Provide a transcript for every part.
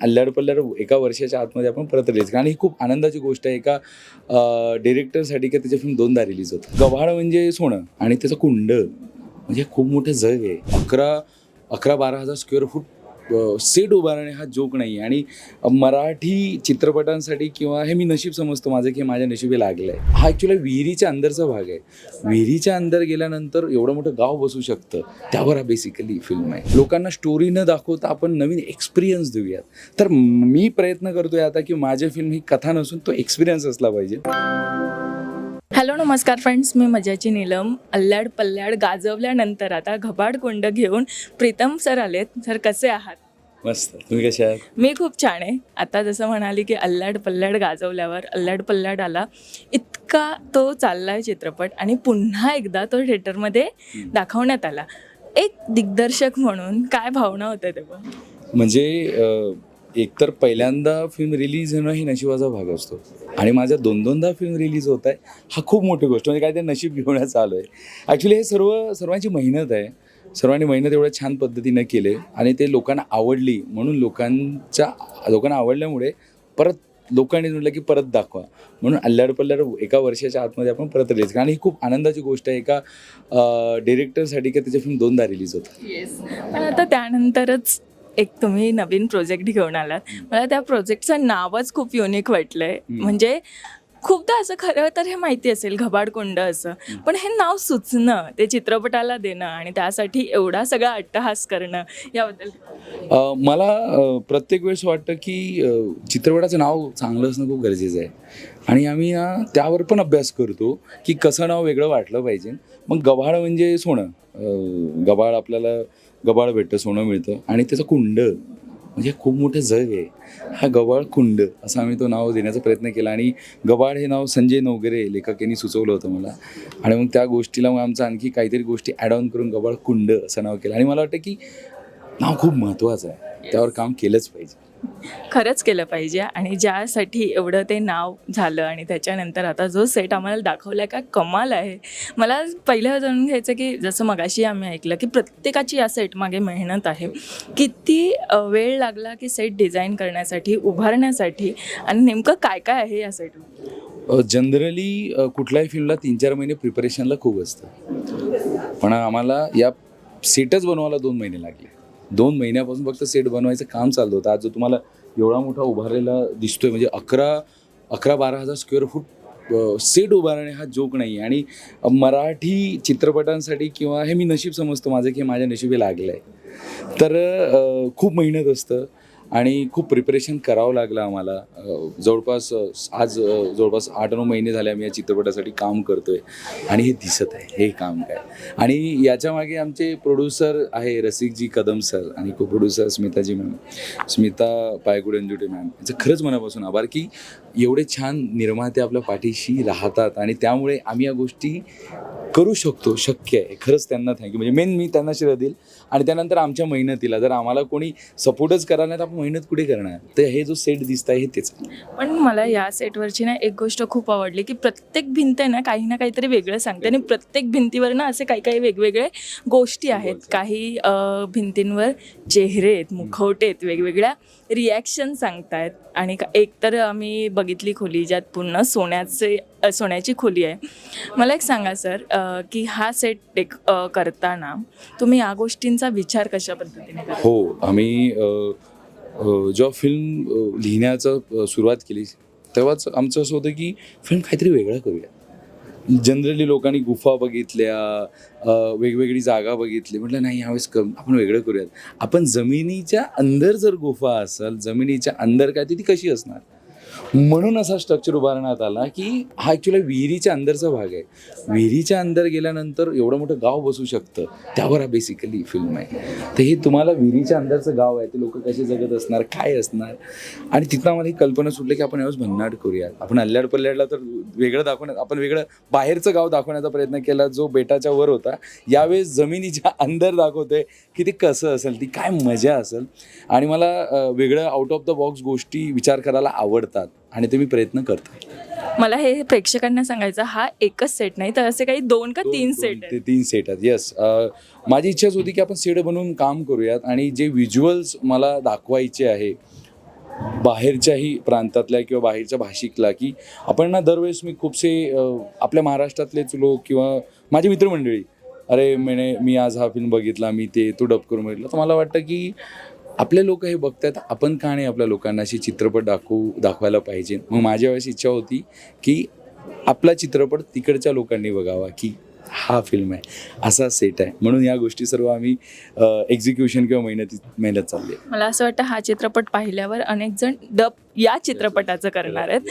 अल्लाड पल्लाड एका वर्षाच्या आतमध्ये आपण परत रिलीज आणि ही खूप आनंदाची गोष्ट आहे. एका डिरेक्टरसाठी की त्याचे फिल्म दोनदा रिलीज होतं. गव्हाळ म्हणजे सोनं आणि त्याचं कुंड म्हणजे खूप मोठं जग आहे. अकरा अकरा बारा हजार स्क्वेअर फूट सेट उभारणे हा जोक नाही आहे. आणि मराठी चित्रपटांसाठी किंवा हे मी नशीब समजतो माझं की माझ्या नशिबी लागलं आहे हा ॲक्च्युली विहिरीच्या अंदरचा भाग आहे. विहिरीच्या अंदर गेल्यानंतर एवढं मोठं गाव बसू शकतं त्यावर हा बेसिकली फिल्म आहे. लोकांना स्टोरी न दाखवता आपण नवीन एक्सपिरियन्स देऊयात. तर मी प्रयत्न करतोय आता की माझी फिल्म ही कथा नसून तो एक्सपिरियन्स असला पाहिजे. हॅलो नमस्कार फ्रेंड्स मी मजाची नीलम. अल्ल्याड पल्ल्याड गाजवल्यानंतर आता घबाड कोंड घेऊन प्रीतम सर आलेत. सर कसे आहात? मस्त. तुम्ही कशा आहात? मी खूप छान आहे. आता जसं म्हणाली की अल्ल्याड पल्ल्याड गाजवल्यावर अल्ल्याड पल्ल्याड आला इतका तो चाललाय चित्रपट आणि पुन्हा एकदा तो थिएटरमध्ये दाखवण्यात आला. एक दिग्दर्शक म्हणून काय भावना होत्या तेव्हा? म्हणजे अ, एकतर पहिल्यांदा फिल्म रिलीज होणं ही नशिबाचा भाग असतो. आणि माझ्या दोन दोनदा फिल्म रिलीज होत आहे हा खूप मोठी गोष्ट. म्हणजे काय ते नशीब घेऊनच आलो आहे. ॲक्च्युली हे सर्व सर्वांची मेहनत आहे. सर्वांनी मेहनत एवढ्या छान पद्धतीनं केले आणि ते लोकांना आवडली म्हणून लोकांच्या लोकांना आवडल्यामुळे परत लोकांनी म्हटलं की परत दाखवा. म्हणून अल्लाड पल्लाड एका वर्षाच्या आतमध्ये आपण परत रिलीज आणि ही खूप आनंदाची गोष्ट आहे. एका डिरेक्टरसाठी की त्याचे फिल्म दोनदा रिलीज होतं. पण आता त्यानंतरच एक तुम्ही नवीन प्रोजेक्ट घेऊन आलात. मला त्या प्रोजेक्टचं नावच खूप युनिक वाटलंय. हम्म. म्हणजे खूपदा असं खरं तर हे माहिती असेल घबाडकुंड असं. पण हे नाव सुचणं ते चित्रपटाला देणं आणि त्यासाठी एवढा सगळा अट्टहास करणं याबद्दल मला प्रत्येक वेळेस वाटतं की चित्रपटाचं नाव चांगलं असणं खूप गरजेचं आहे. आणि आम्ही ना त्यावर पण अभ्यास करतो की कसं नाव वेगळं वाटलं पाहिजे. मग गव्हाळ म्हणजे सोनं. गव्हाळ आपल्याला गव्हाळ भेटतं सोनं मिळतं आणि त्याचं कुंड म्हणजे खूप मोठं जग आहे. हा गवाळ कुंड असं आम्ही तो नाव देण्याचा प्रयत्न केला. आणि गवाळ हे नाव संजय नवगरे लेखक यांनी सुचवलं होतं मला. आणि मग त्या गोष्टीला मग आमचं आणखी काहीतरी गोष्टी ॲड ऑन करून गवाळ कुंड असं नाव केलं. आणि मला वाटतं की नाव खूप महत्त्वाचं आहे. त्यावर काम केलंच पाहिजे. खरंच केलं पाहिजे आणि ज्यासाठी एवढं ते नाव झालं आणि त्याच्यानंतर आता जो सेट आम्हाला दाखवला का कमाल आहे. मला पहिलं जाणून घ्यायचं की जसं मगाशी आम्ही ऐकलं की प्रत्येकाची या सेटमागे मेहनत आहे. किती वेळ लागला की सेट डिझाईन करण्यासाठी उभारण्यासाठी आणि नेमकं काय काय आहे या सेटवर जनरली कुठल्याही फील्डला तीन चार महिने प्रिपरेशनला खूप असतं. पण आम्हाला या सेटच बनवायला दोन महिने लागले. दोन महिन्यापासून फक्त सेट बनवायचं काम चाललं होतं. आज जो तुम्हाला एवढा मोठा उभारलेला दिसतोय म्हणजे अकरा अकरा बारा हजार स्क्वेअर फूट सेट उभारणे हा जोक नाही. आहे आणि मराठी चित्रपटांसाठी किंवा हे मी नशीब समजतो माझं की माझ्या नशिबी लागलं आहे तर खूप मेहनत असतं. आणि खूप प्रिपरेशन करावं लागलं आम्हाला. जवळपास आज जवळपास आठ नऊ महिने झाले आम्ही या चित्रपटासाठी काम करतो आहे आणि हे दिसत आहे हे काम काय. आणि याच्यामागे आमचे प्रोड्युसर आहे रसिकजी कदम सर आणि co producer Smitaji ma'am Smita पायगुडंजुटे ma'am याचं खरंच मनापासून आभार की एवढे छान निर्माते आपल्या पाठीशी राहतात आणि त्यामुळे आम्ही या गोष्टी करू शकतो शक्य आहे. खरंच त्यांना थँक्यू म्हणजे मेन मी त्यांना श्रेय देईल आणि त्यानंतर आमच्या मेहनतीला. जर आम्हाला कोणी सपोर्टच करायला नाही तर आपण मेहनत कुठे करणार? तर हे जो सेट दिसत आहे हे तेच. पण मला या सेटवरची ना एक गोष्ट खूप आवडली की प्रत्येक भिंत आहे ना काही ना काहीतरी वेगळं सांगते आणि प्रत्येक भिंतीवर ना असे काही काही वेगवेगळे गोष्टी आहेत. काही भिंतींवर चेहरे आहेत मुखवटे आहेत वेगवेगळ्या रिॲक्शन सांगतायत. आणि एक तर आम्ही बघितली खोली ज्यात पूर्ण सोन्याचे सोन्याची खोली आहे. मला एक सांगा सर की हा सेट अ, करताना तुम्ही या गोष्टींचा विचार कशा पद्धतीने हो आम्ही जेव्हा फिल्म लिहिण्याचं सुरुवात केली तेव्हाच आमचं असं होतं की फिल्म काहीतरी वेगळं करूया. जनरली लोकांनी गुफा बघितल्या वेगवेगळी जागा बघितली. म्हटलं नाही यावेळेस कम आपण वेगळं करूयात. आपण जमिनीच्या अंदर जर गुफा असेल जमिनीच्या अंदर काय ती कशी असणार? म्हणून असा स्ट्रक्चर उभारण्यात आला की हा ॲक्च्युली विहिरीच्या अंदरचा भाग आहे. विहिरीच्या अंदर गेल्यानंतर एवढं मोठं गाव बसू शकतं त्यावर हा बेसिकली फिल्म आहे. तर हे तुम्हाला विहिरीच्या अंदरचं गाव आहे ते लोक कसे जगत असणार काय असणार? आणि तिथं आम्हाला ही कल्पना सुटली की आपण यावेळेस भन्नाट करूयात. आपण अल्ल्याड पल्ल्याडला तर वेगळं दाखवण्यात आपण वेगळं बाहेरचं गाव दाखवण्याचा प्रयत्न केला जो बेटाच्या वर होता. यावेळेस जमिनीच्या अंदर दाखवतोय की ते कसं असेल ती काय मजा असेल. आणि मला वेगळं आउट ऑफ द बॉक्स गोष्टी विचार करायला आवडतात. आणि ते मी प्रयत्न करतो. मला हे प्रेक्षकांना सांगायचं हा एकच सेट नाही तर असे काही दोन का तीन सेट ते तीन सेट आहेत. येस माझी इच्छाच होती की आपण सेट बनवून काम करूयात आणि जे व्हिज्युअल्स मला दाखवायचे आहे बाहेरच्याही प्रांतातल्या किंवा बाहेरच्या भाषिकला की आपण ना दरवेळेस मी खूपसे आपल्या महाराष्ट्रातलेच लोक किंवा माझी मित्रमंडळी अरे म्हणे मी आज हा फिल्म बघितला मी ते तो डब करून बघितला. तर मला वाटतं की आपले लोक हे बघतात आपण का नाही आपल्या लोकांना अशी चित्रपट दाखवू दाखवायला पाहिजे? मग माझ्या वेळेस इच्छा होती की आपला चित्रपट तिकडच्या लोकांनी बघावा की हा फिल्म आहे असा सेट आहे. म्हणून या गोष्टी सर्व आम्ही एक्झिक्युशन किंवा मेहनती मेहनत चालली आहे. मला असं वाटतं हा चित्रपट पाहिल्यावर अनेक जण डब या चित्रपटाचं करणार आहेत.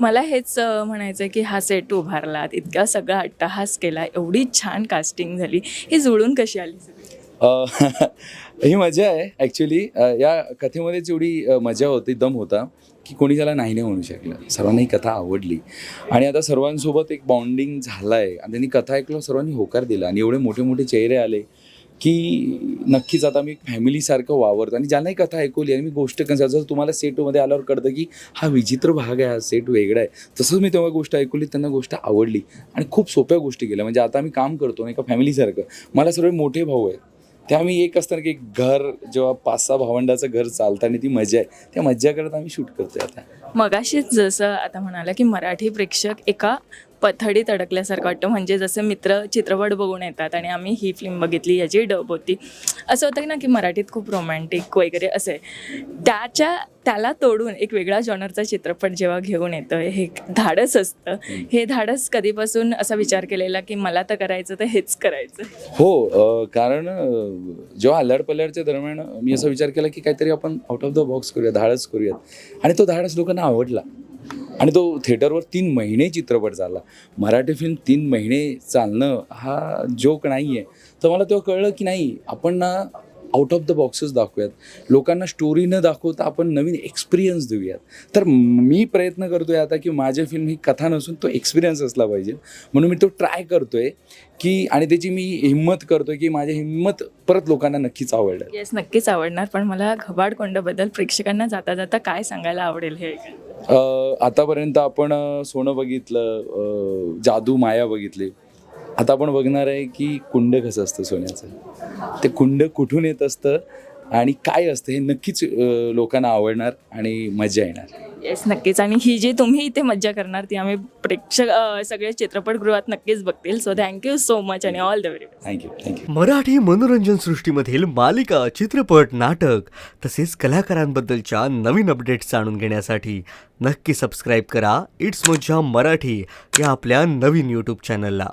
मला हेच म्हणायचं आहे की हा सेट उभारला इतका सगळा अट्टहास केला एवढी छान कास्टिंग झाली. ही जुळून कशी आली? ही मजा आहे ॲक्च्युली या कथेमध्येच एवढी मजा होती दम होता की कोणी त्याला नाही नाही म्हणू शकलं. सर्वांना ही कथा आवडली. आणि आता सर्वांसोबत एक बॉन्डिंग झालं आहे आणि त्यांनी कथा ऐकलं सर्वांनी होकार दिला. आणि एवढे मोठे मोठे चेहरे आले की नक्कीच आता मी फॅमिलीसारखं वावरतो. आणि ज्यांनाही कथा ऐकवली आणि मी गोष्ट कसं जसं तुम्हाला सेटमध्ये आल्यावर कळतं की हा विचित्र भाग आहे हा सेट वेगळा आहे. तसंच मी तेव्हा गोष्ट ऐकवली त्यांना गोष्ट आवडली. आणि खूप सोप्या गोष्टी केल्या. म्हणजे आता आम्ही काम करतो नाही का फॅमिलीसारखं मला सर्व मोठे भाऊ आहेत. ते आम्ही एक असताना की घर जेव्हा पाच सहा भावंडाचं घर चालताना ती मजा आहे त्या मज्जा करत आम्ही शूट करतोय आता. मगाशीच जसं आता म्हणाला की मराठी प्रेक्षक एका पथडीत अडकल्यासारखं वाटतं. म्हणजे जसं मित्र चित्रपट बघून येतात आणि आम्ही ही फिल्म बघितली याची डब होती. असं होतं ना की मराठीत खूप रोमॅन्टिक वगैरे असे त्याच्या त्याला तोडून एक वेगळा जॉनरचा चित्रपट जेव्हा घेऊन येतं हे एक धाडस असतं. हे धाडस कधीपासून असा विचार केलेला की मला तर करायचं तर हेच करायचं. हो कारण जेव्हा अल्लाड पल्लाडच्या दरम्यान मी असा विचार केला की काहीतरी आपण आउट ऑफ द बॉक्स करूया धाडस करूयात. आणि तो धाडस लोकांना आवडला. आणि तो थिएटरवर तीन महिने चित्रपट चालला मराठी फिल्म तीन महिने चालणं हा जोक नाही आहे तर मला तेव्हा कळलं की नाही आपण ना आउट ऑफ द बॉक्सेस दाखवूयात. लोकांना स्टोरी न दाखवता आपण नवीन एक्सपिरियन्स देऊयात. तर मी प्रयत्न करतोय आता की माझी फिल्म ही कथा नसून तो एक्सपिरियन्स असला पाहिजे. म्हणून मी तो ट्राय करतोय की आणि त्याची मी हिंमत करतोय की माझी हिंमत परत लोकांना नक्कीच आवडलं. येस नक्कीच आवडणार. पण मला घबाडकोंडाबद्दल प्रेक्षकांना जाता जाता काय सांगायला आवडेल हे आतापर्यंत आपण सोनं बघितलं जादू माया बघितली. आता आपण बघणार आहे की कुंड कसं असतं सोन्याचं. ते कुंड कुठून येत असतं आणि काय असतं हे नक्कीच लोकांना आवडणार आणि मजा येणार. येस नक्कीच. आणि ही जी तुम्ही इथे मज्जा करणार ती आम्ही प्रेक्षक अ, सगळे चित्रपटगृहात नक्कीच बघतील. So thank you so much आणि all the very best thank you thank you Marathi मनोरंजन सृष्टीमधील मालिका चित्रपट नाटक तसेच कलाकारांबद्दलच्या नवीन अपडेट्स जाणून घेण्यासाठी नक्की सबस्क्राईब करा. इट्स मज्जा मराठी या आपल्या नवीन यूट्यूब चॅनलला